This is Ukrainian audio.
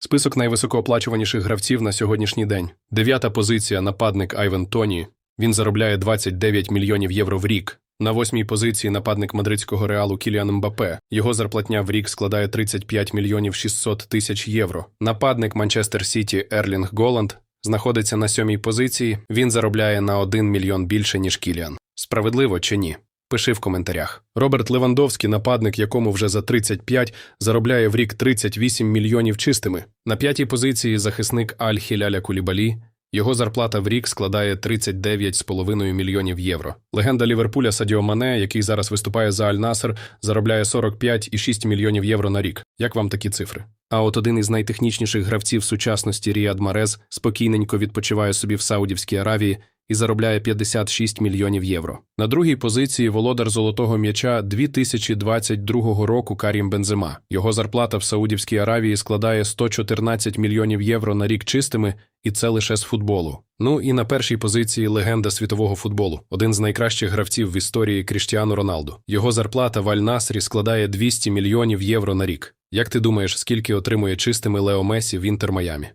Список найвисокооплачуваніших гравців на сьогоднішній день. Дев'ята позиція нападник Айвен Тоні. Він заробляє 29 мільйонів євро в рік. На восьмій позиції нападник мадридського реалу Кіліан Мбапе. Його зарплатня в рік складає 35 мільйонів 600 тисяч євро. Нападник Манчестер Сіті Ерлінг Голланд знаходиться на сьомій позиції. Він заробляє на 1 мільйон більше, ніж Кіліан. Справедливо чи ні? Пиши в коментарях. Роберт Левандовський, нападник, якому вже за 35, заробляє в рік 38 мільйонів чистими. На п'ятій позиції захисник Аль-Хіляля Кулібалі. Його зарплата в рік складає 39,5 мільйонів євро. Легенда Ліверпуля Садіо Мане, який зараз виступає за Аль-Насер, заробляє 45,6 мільйонів євро на рік. Як вам такі цифри? А от один із найтехнічніших гравців сучасності Ріад Марез спокійненько відпочиває собі в Саудівській Аравії і заробляє 56 мільйонів євро. На другій позиції володар золотого м'яча 2022 року Карім Бензема. Його зарплата в Саудівській Аравії складає 114 мільйонів євро на рік чистими, і це лише з футболу. Ну і на першій позиції легенда світового футболу, один з найкращих гравців в історії Кріштіану Роналду. Його зарплата в Аль-Насрі складає 200 мільйонів євро на рік. Як ти думаєш, скільки отримує чистими Лео Месі в Інтер Майамі?